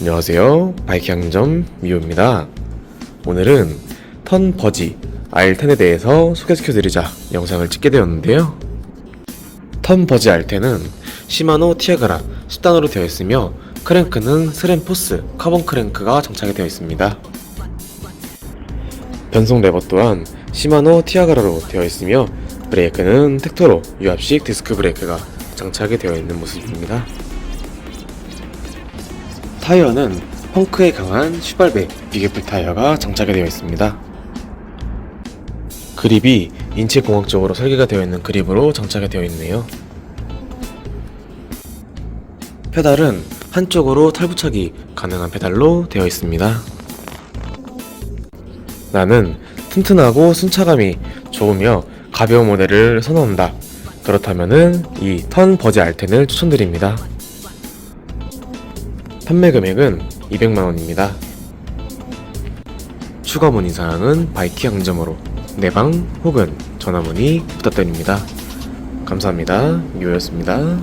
안녕하세요. 바이크 양점 미호입니다. 오늘은 턴 버지 R10에 대해서 소개시켜드리자 영상을 찍게 되었는데요. 턴 버지 R10은 시마노 티아가라 10단으로 되어 있으며 크랭크는 스램포스 카본 크랭크가 장착이 되어 있습니다. 변속 레버 또한 시마노 티아가라로 되어 있으며 브레이크는 텍토로 유압식 디스크 브레이크가 장착이 되어 있는 모습입니다. 타이어는 펑크에 강한 슈발베 비계풀 타이어가 장착이 되어 있습니다. 그립이 인체공학적으로 설계가 되어 있는 그립으로 장착이 되어 있네요. 페달은 한쪽으로 탈부착이 가능한 페달로 되어 있습니다. 나는 튼튼하고 순차감이 좋으며 가벼운 모델을 선호한다. 그렇다면은 이 턴 버지 R10을 추천드립니다. 판매 금액은 200만원입니다. 추가 문의 사항은 바이키 양점으로 내방 혹은 전화 문의 부탁드립니다. 감사합니다. 미호였습니다.